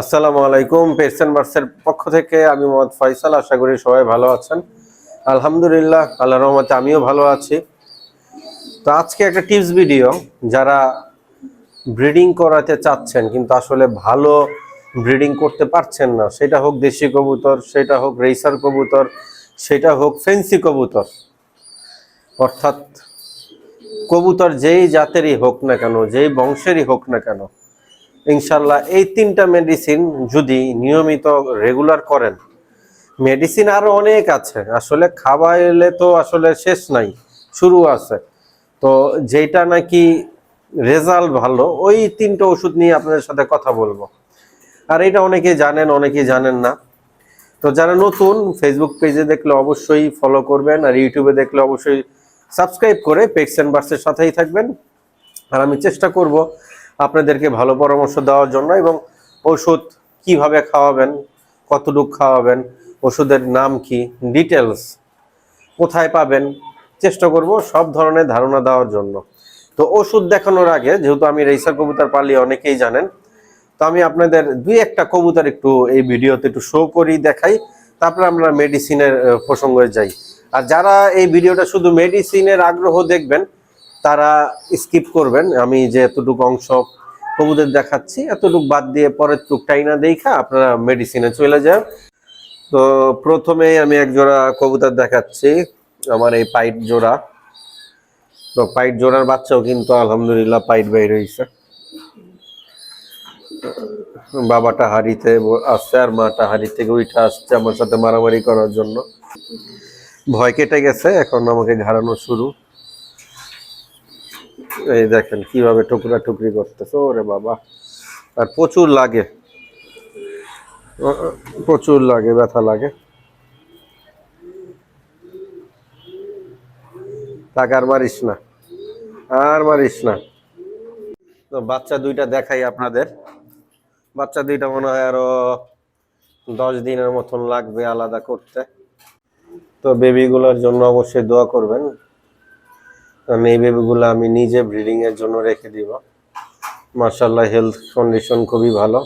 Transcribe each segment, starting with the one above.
আসসালামু আলাইকুম। পেরসেন বার্সের পক্ষ থেকে আমি মোহাম্মদ ফয়সাল, আশা করি সবাই ভালো আছেন। আলহামদুলিল্লাহ আল্লাহ রহমতে আমিও ভালো আছি। তো আজকে একটা টিপস ভিডিও, যারা ব্রিডিং করাতে চাচ্ছেন, কিন্তু আসলে ভালো ব্রিডিং করতে পারছেন না, সেটা হোক দেশি কবুতর, সেটা হোক রেসার কবুতর, সেটা হোক ফেন্সি কবুতর। অর্থাৎ কবুতর যেই জাতেরই হোক না কেন, যেই বংশেরই হোক না কেন ইনশাল্লাহ এই তিনটা মেডিসিন যদি নিয়মিত রেগুলার করেন মেডিসিন আরও অনেক আছে। আসলে খাওয়াইলে তো আসলে শেষ নাই, শুরু আছে। তো যেটা নাকি রেজাল্ট ভালো, ওই তিনটা ওষুধ নিয়ে আপনাদের সাথে কথা বলব। আর এটা অনেকে জানেন অনেকে জানেন না। তো যারা নতুন ফেসবুক পেজে দেখলে অবশ্যই ফলো করবেন, আর ইউটিউবে দেখলে অবশ্যই সাবস্ক্রাইব করে পেক্স অ্যান্ড বার্সের সাথেই থাকবেন। আর আমি চেষ্টা করব আপনাদেরকে ভালো পরামর্শ দেওয়ার জন্য এবং ওষুধ কীভাবে খাওয়াবেন, কতটুকু খাওয়াবেন, ওষুধের নাম কি ডিটেলস কোথায় পাবেন, চেষ্টা করব সব ধরনের ধারণা দেওয়ার জন্য। তো ওষুধ দেখানোর আগে, যেহেতু আমি রেসার কবুতর পালি অনেকেই জানেন, তো আমি আপনাদের দুই একটা কবুতর একটু এই ভিডিওতে একটু শো করি, দেখাই, তারপরে আমরা মেডিসিনের প্রসঙ্গে যাই। আর যারা এই ভিডিওটা শুধু মেডিসিনের আগ্রহ দেখবেন তারা স্কিপ করবেন। আমি যে এতটুকু অংশ কবুতর দেখাচ্ছি, এতটুকু বাদ দিয়ে পরের টুকটাই না দেখা আপনারা মেডিসিনে চলে যান। তো প্রথমেই আমি এক জোড়া কবুতর দেখাচ্ছি, আমার এই পাইট জোড়া। তো পাইট জোড়ার বাচ্চাও কিন্তু আলহামদুলিল্লাহ পাইট বাইর হয়েছে। বাবাটা হাড়িতে আসছে আর মাটা হাড়ি থেকে উঠে আসছে আমার সাথে মারামারি করার জন্য। ভয় কেটে গেছে, এখন আমাকে ঘাড়ানো শুরু। এই দেখেন কীভাবে টুকরা টুকরি করতেছে, ওরে বাবা। আর প্রচুর লাগে। প্রচুর লাগে, ব্যথা লাগে। তাকে আর মারিস না। আর মারিস না। তো বাচ্চা দুইটা দেখাই আপনাদের। বাচ্চা দুইটা মনে হয় আরও দশ দিনের মতন লাগবে আলাদা করতে। তো বেবিগুলোর জন্য অবশ্যই দোয়া করবেন। কারণ এই বেবিগুলো আমি নিজে ব্রিডিং এর জন্য রেখে দিব। মার্শাল্লাহ হেলথ কন্ডিশন খুবই ভালো।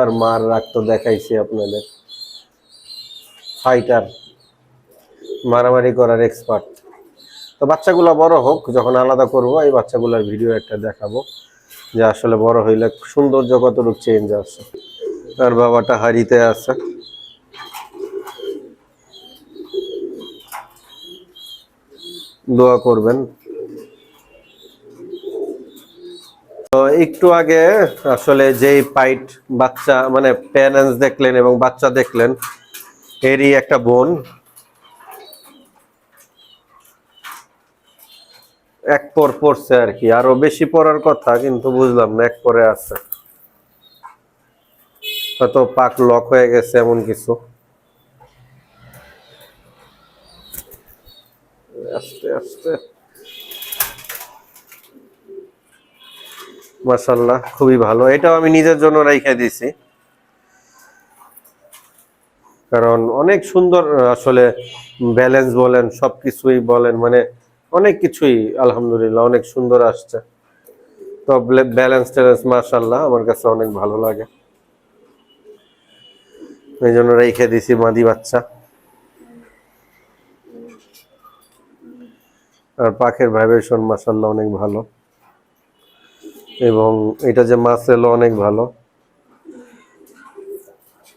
আর মার রাগ তো দেখাইছি আপনাদের। ফাইটার মারামারি করার এক্সপার্ট তো বাচ্চাগুলো বড় হোক, যখন আলাদা করব, এই বাচ্চাগুলোর ভিডিও একটা দেখাবো। যে আসলে বড় হইলে সৌন্দর্য কতটুকু চেঞ্জ আসে তার বাবাটা হারিতে আছে। দোয়া করবেন। তো একটু আগে আসলে যেই পাইট বাচ্চা মানে প্যারেন্টস দেখলেন এবং বাচ্চা দেখলেন, এরই একটা বোন। এক পর পড়ছে আর কি, আরও বেশি পড়ার কথা, কিন্তু বুঝলাম না, এক পরে আছে। হয়তো পাক লক হয়ে গেছে, এমন কিছু। আস্তে আস্তে। মাশাল্লাহ খুবই ভালো। এটাও আমি নিজের জন্য রেখে দিছি। কারণ অনেক সুন্দর আসলে ব্যালেন্স বলেন, সবকিছুই বলেন মানে অনেক কিছুই, আলহামদুলিল্লাহ, অনেক সুন্দর আসছে। তো ব্যালেন্স ট্যালেন্স মাশাল্লাহ আমার কাছে অনেক ভালো লাগে। এই জন্য রেখে দিছি মাদি বাচ্চা। আর পাখের ভাইব্রেশন মাশাল্লাহ অনেক ভালো। এবং এটা যে মাসেল অনেক ভালো।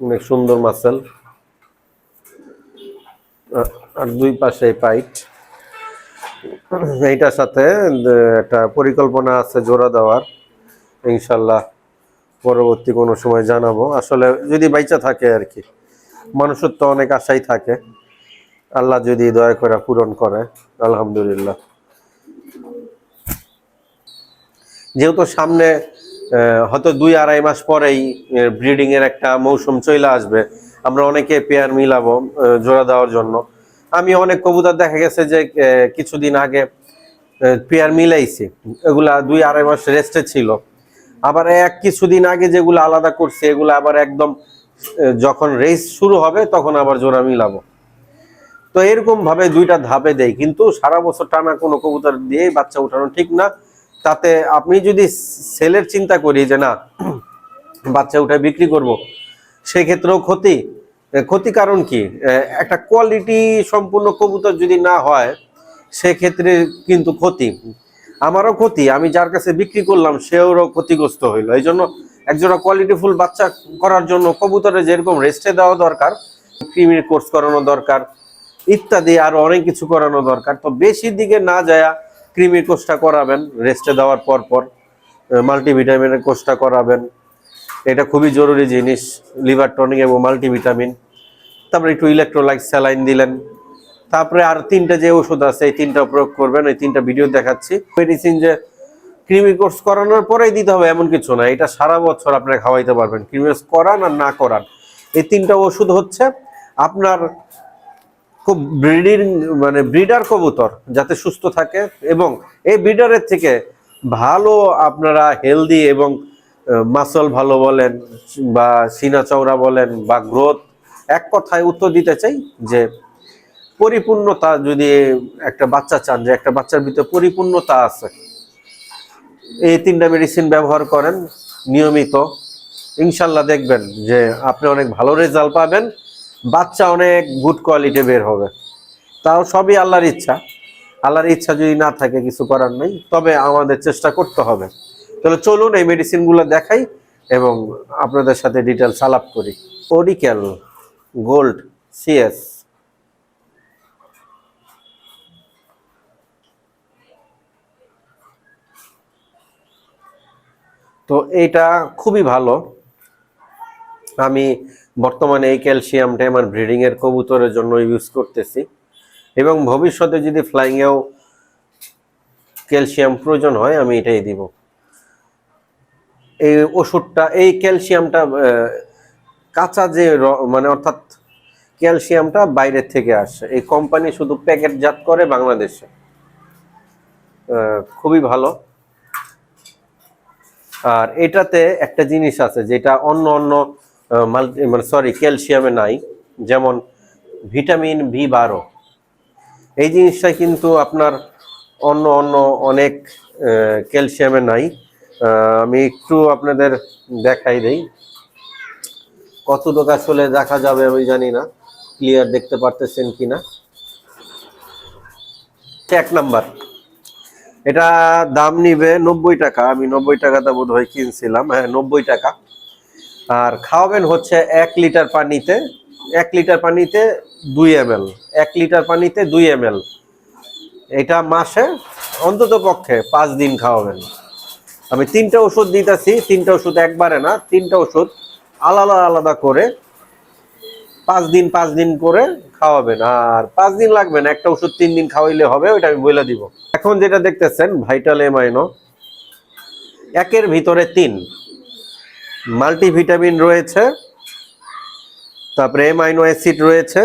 অনেক সুন্দর মাসেল আর দুই পাশে পাইট। এইটার সাথে একটা পরিকল্পনা আছে জোড়া দেওয়ার। ইনশাল্লাহ পরবর্তী কোনো সময় জানাব। আসলে যদি বাইচা থাকে আর কি মানুষের তো অনেক আশাই থাকে। আল্লাহ যদি দয়া করে পূরণ করে, আলহামদুলিল্লাহ। যেহেতু সামনে হয়তো দুই আড়াই মাস পরেই ব্রিডিং এর একটা মৌসুম চলে আসবে। আমরা অনেকে পেয়ার মিলাবো জোড়া দেওয়ার জন্য। আমি অনেক কবুতর দেখা গেছে যে কিছুদিন আগে পেয়ার মিলাইছি। এগুলা দুই আড়াই মাস রেস্টে ছিল। আবার এক কিছুদিন আগে যেগুলো আলাদা করছি, এগুলো আবার একদম যখন রেস শুরু হবে, তখন আবার জোড়া মিলাবো। তো এরকম ভাবে দুইটা ধাপে দেয় কিন্তু সারা বছর টানা কোনো কবুতর দিয়ে বাচ্চা উঠানো ঠিক না। তাতে আপনি যদি সেলের চিন্তা করি যে না, বাচ্চা উঠে বিক্রি করব, সেক্ষেত্রেও ক্ষতি। ক্ষতি কারণ কি? একটা কোয়ালিটি সম্পূর্ণ কবুতর যদি না হয়, সেক্ষেত্রে কিন্তু ক্ষতি। আমারও ক্ষতি, আমি যার কাছে বিক্রি করলাম, সেওরও ক্ষতিগ্রস্ত হইল। এই জন্য একজোড়া কোয়ালিটিফুল বাচ্চা করার জন্য কবুতরে যেরকম রেস্টে দেওয়া দরকার ক্রিমির কোর্স করানো দরকার ইত্যাদি আরও অনেক কিছু করানো দরকার। তো বেশি দিকে না যায় ক্রিমির কোর্সটা করাবেন রেস্টে দেওয়ার পর পর মাল্টিভিটামিনের কোর্সটা করাবেন। এটা খুবই জরুরি জিনিস, লিভার টনিক এবং মাল্টিভিটামিন তারপরে একটু ইলেকট্রোলাইট স্যালাইন দিলেন। তারপরে আর তিনটা যে ওষুধ আছে, এই তিনটা প্রয়োগ করবেন, এই তিনটা ভিডিও দেখাচ্ছি। মেডিসিন যে ক্রিমি কোর্স করানোর পরেই দিতে হবে এমন কিছু না, এটা সারা বছর আপনারা খাওয়াইতে পারবেন। ক্রিমি কোর্স করান আর না করান। এই তিনটা ওষুধ হচ্ছে আপনার খুব ব্রিডিং মানে ব্রিডার কবুতর, যাতে সুস্থ থাকে এবং এই ব্রিডারের থেকে ভালো আপনারা হেলদি এবং মাসল ভালো বলেন বা সিনা চওড়া বলেন বা গ্রোথ এক কথায় উত্তর দিতে চাই যে পরিপূর্ণতা যদি একটা বাচ্চা চান, যে একটা বাচ্চার ভিতরে পরিপূর্ণতা আছে, এই তিনটা মেডিসিন ব্যবহার করেন, নিয়মিত। ইনশাল্লাহ দেখবেন যে আপনি অনেক ভালো রেজাল্ট পাবেন। বাচ্চা অনেক গুড কোয়ালিটি বের হবে। তাও সবই আল্লাহর ইচ্ছা। আল্লাহর ইচ্ছা যদি না থাকে, কিছু করার নেই, তবে আমাদের চেষ্টা করতে হবে। তাহলে চলুন এই মেডিসিনগুলো দেখাই এবং আপনাদের সাথে ডিটেলস আলাপ করি। ওডিক্যাল গোল্ড সিএস তো এইটা খুবই ভালো। আমি বর্তমানে এই ক্যালসিয়ামটা আমার ব্রিডিং এর কবুতরের জন্য ইউজ করতেছি। এবং ভবিষ্যতে যদি ফ্লাইং এও ক্যালসিয়াম প্রয়োজন হয়, আমি এটাই দিব। এই ওষুধটা, এই ক্যালসিয়ামটা কাঁচা যে মানে অর্থাৎ ক্যালসিয়ামটা বাইরের থেকে আসে। এই কোম্পানি শুধু প্যাকেটজাত করে বাংলাদেশে। খুবই ভালো। আর এটাতে একটা জিনিস আছে, যেটা অন্য অন্য মাল্টি মানে সরি ক্যালসিয়ামে নাই, যেমন ভিটামিন বি বারো এই জিনিসটা কিন্তু আপনার অন্য অন্য অনেক ক্যালসিয়ামে নাই। আমি একটু আপনাদের দেখাই দেই। কতটুকু আসলে দেখা যাবে আমি জানি না ক্লিয়ার দেখতে পারতেছেন কি না এক নাম্বার, এটা দাম নিবে নব্বই টাকা। আমি নব্বই টাকাতে বোধ হয় কিনছিলাম হ্যাঁ নব্বই টাকা। আর খাওয়াবেন হচ্ছে এক লিটার পানিতে, এক লিটার পানিতে দুই এম এল এক লিটার পানিতে দুই এম এটা মাসে, অন্তত পক্ষে পাঁচ দিন খাওয়াবেন। আমি তিনটা ওষুধ দিতেছি, তিনটা ওষুধ একবারে না, তিনটা ওষুধ আলাদা আলাদা করে পাঁচ দিন পাঁচ দিন করে খাওয়াবেন। আর পাঁচ দিন লাগবে না, একটা ওষুধ তিন দিন খাওয়াইলে হবে, ওইটা আমি বলে দিব। এখন যেটা দেখতেছেন ভাইটাল এমাইনো একের ভিতরে তিন। মাল্টিভিটামিন রয়েছে, তারপরে এমাইনো অ্যাসিড রয়েছে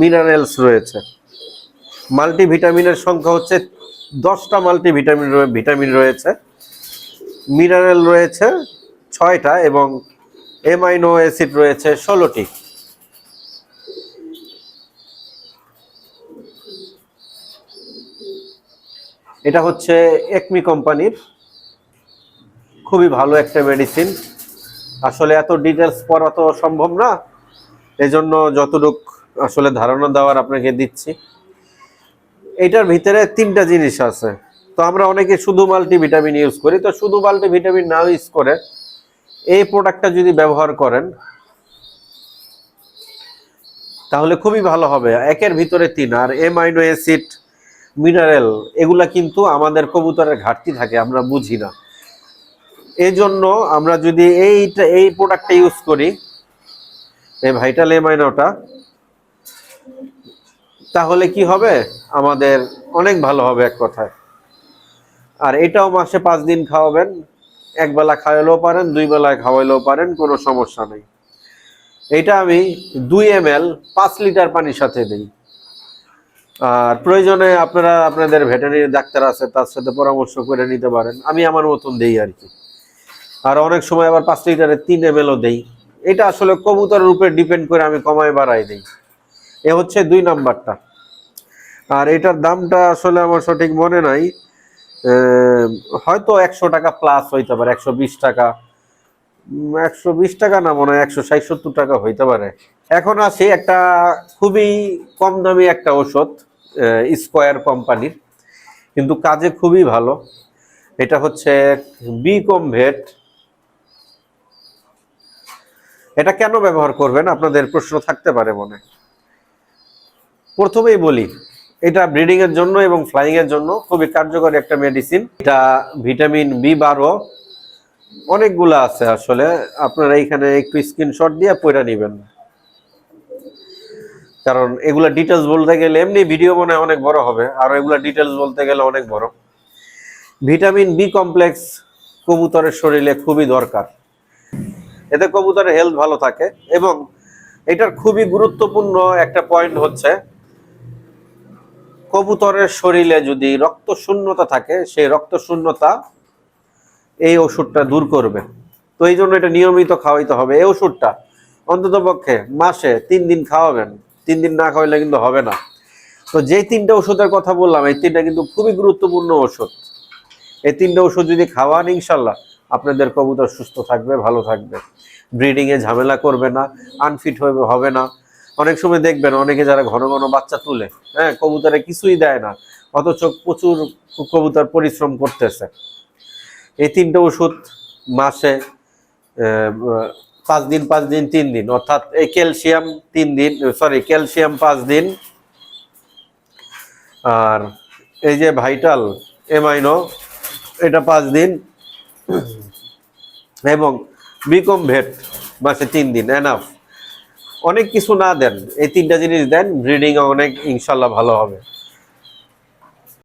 মিনারেলস রয়েছে। মাল্টিভিটামিনের সংখ্যা হচ্ছে দশটা মাল্টিভিটামিন ভিটামিন রয়েছে মিনারেল রয়েছে ছয়টা এবং এমাইনো অ্যাসিড রয়েছে ষোলোটি। এটা হচ্ছে একমি কোম্পানির খুবই ভালো একটা মেডিসিন আসলে এত ডিটেলস পড়া তো সম্ভব না। এজন্য যতটুক আসলে ধারণা দেওয়ার আপনাকে দিচ্ছি। এটার ভিতরে তিনটা জিনিস আছে। তো আমরা অনেকে শুধু মাল্টিভিটামিন ইউজ করি। তো শুধু মাল্টিভিটামিন না ইউজ করে এই প্রোডাক্টটা যদি ব্যবহার করেন, তাহলে খুবই ভালো হবে। একের ভিতরে তিন। আর এমাইনো অ্যাসিড মিনারেল এগুলা কিন্তু আমাদের কবুতরের ঘাটতি থাকে, আমরা বুঝি না। এই জন্য আমরা যদি এইটা, এই প্রোডাক্টটা ইউজ করি, এই ভাইটাল এমাইনোটা তাহলে কি হবে? আমাদের অনেক ভালো হবে এক কথায়। আর এটাও মাসে পাঁচ দিন খাওয়াবেন। এক বেলা খাওয়াইলেও পারেন, দুই বেলায় খাওয়াইলেও পারেন, কোনো সমস্যা নেই। এটা আমি দুই এম এল পাঁচ লিটার পানির সাথে দিই। আর প্রয়োজনে আপনারা, আপনাদের ভেটেরিনারি ডাক্তার আছে, তার সাথে পরামর্শ করে নিতে পারেন। আমি আমার মতন দিই আর কি। আর অনেক সময় আবার পাঁচ লিটারের তিন এম এলও দেই। এটা আসলে কবুতরের উপরে ডিপেন্ড করে আমি কমায় বাড়াই দিই। এ হচ্ছে দুই নাম্বারটা। আর এটার দামটা আসলে আমার সঠিক মনে নাই। হয়তো একশো টাকা প্লাস হইতে পারে, একশো বিশ টাকা। একশো বিশ টাকা না, মনে হয় একশো ষাট, সত্তর টাকা হইতে পারে। এখন আসি একটা খুবই কম দামি একটা ওষুধ স্কোয়ার কোম্পানির। কিন্তু কাজে খুবই ভালো। এটা হচ্ছে বি কমভেট এটা কেন ব্যবহার করবেন? আপনাদের প্রশ্ন থাকতে পারে মনে। প্রথমেই বলি, এটা ব্রিডিং এর জন্য এবং ফ্লাইং এর জন্য খুবই কার্যকরী একটা মেডিসিন। এটা ভিটামিন বি বারো, অনেকগুলা আছে আসলে। আপনারা এখানে একটু স্ক্রিনশট দিয়ে পড়ে নেবেন। কারণ এগুলা ডিটেলস বলতে গেলে এমনি ভিডিও মনে অনেক বড় হবে, আর এগুলা ডিটেলস বলতে গেলে অনেক বড়। ভিটামিন বি কমপ্লেক্স কবুতরের শরীরে খুবই দরকার। এতে কবুতরের হেলথ ভালো থাকে এবং এটার খুবই গুরুত্বপূর্ণ একটা পয়েন্ট হচ্ছে, কবুতরের শরীরে যদি রক্ত শূন্যতা থাকে, সেই রক্ত শূন্যতা এই ওষুধটা দূর করবে। তো এই জন্য এটা নিয়মিত খাওয়াইতে হবে। এই ওষুধটা অন্তত পক্ষে মাসে তিন দিন খাওয়াবেন, তিন দিন না খাওয়াইলে কিন্তু হবে না। তো যেই তিনটা ওষুধের কথা বললাম, এই তিনটা কিন্তু খুবই গুরুত্বপূর্ণ ওষুধ। এই তিনটা ওষুধ যদি খাওয়ান, ইনশাল্লাহ আপনাদের কবুতর সুস্থ থাকবে, ভালো থাকবে। ব্রিডিং এ ঝামেলা করবে না আনফিট হবে হবে না। অনেক সময় দেখবেন অনেকে যারা ঘন ঘন বাচ্চা তুলে হ্যাঁ কবুতরে কিছুই দেয় না, অথচ প্রচুর কবুতর পরিশ্রম করতেছে। এই তিনটা ওষুধ মাসে পাঁচ দিন পাঁচ দিন, তিন দিন, অর্থাৎ এই ক্যালসিয়াম তিন দিন সরি ক্যালসিয়াম পাঁচ দিন। আর এই যে ভাইটাল এমাইনো এটা পাঁচ দিন। এবং বিকম ভেট মাসে তিন দিন এনাফ অনেক কিছু না দেন, এই তিনটা জিনিস দেন ব্রিডিং অনেক, ইনশাল্লাহ ভালো হবে।